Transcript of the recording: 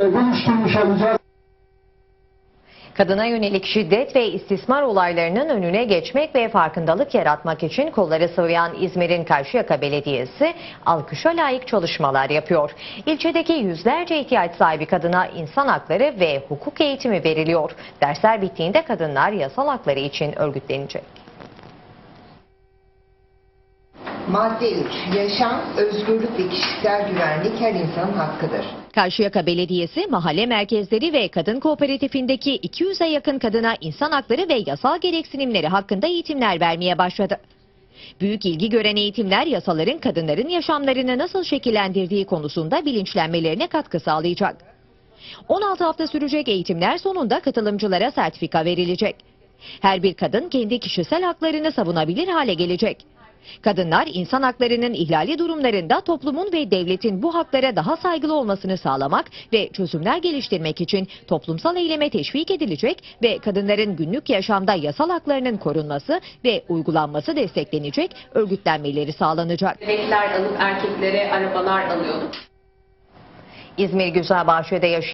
dönüştürmüş olacağız. Kadına yönelik şiddet ve istismar olaylarının önüne geçmek ve farkındalık yaratmak için kolları sıvayan İzmir'in Karşıyaka Belediyesi alkışa layık çalışmalar yapıyor. İlçedeki yüzlerce ihtiyaç sahibi kadına insan hakları ve hukuk eğitimi veriliyor. Dersler bittiğinde kadınlar yasal hakları için örgütlenecek. Madde 3. Yaşam, özgürlük ve kişisel güvenlik her insanın hakkıdır. Karşıyaka Belediyesi mahalle merkezleri ve kadın kooperatifindeki 200'e yakın kadına insan hakları ve yasal gereksinimleri hakkında eğitimler vermeye başladı. Büyük ilgi gören eğitimler yasaların kadınların yaşamlarını nasıl şekillendirdiği konusunda bilinçlenmelerine katkı sağlayacak. 16 hafta sürecek eğitimler sonunda katılımcılara sertifika verilecek. Her bir kadın kendi kişisel haklarını savunabilir hale gelecek. Kadınlar insan haklarının ihlali durumlarında toplumun ve devletin bu haklara daha saygılı olmasını sağlamak ve çözümler geliştirmek için toplumsal eyleme teşvik edilecek ve kadınların günlük yaşamda yasal haklarının korunması ve uygulanması desteklenecek, örgütlenmeleri sağlanacak. Bebekler alıp erkeklere arabalar alıyorduk. İzmir Güzelbahçe'de yaşayan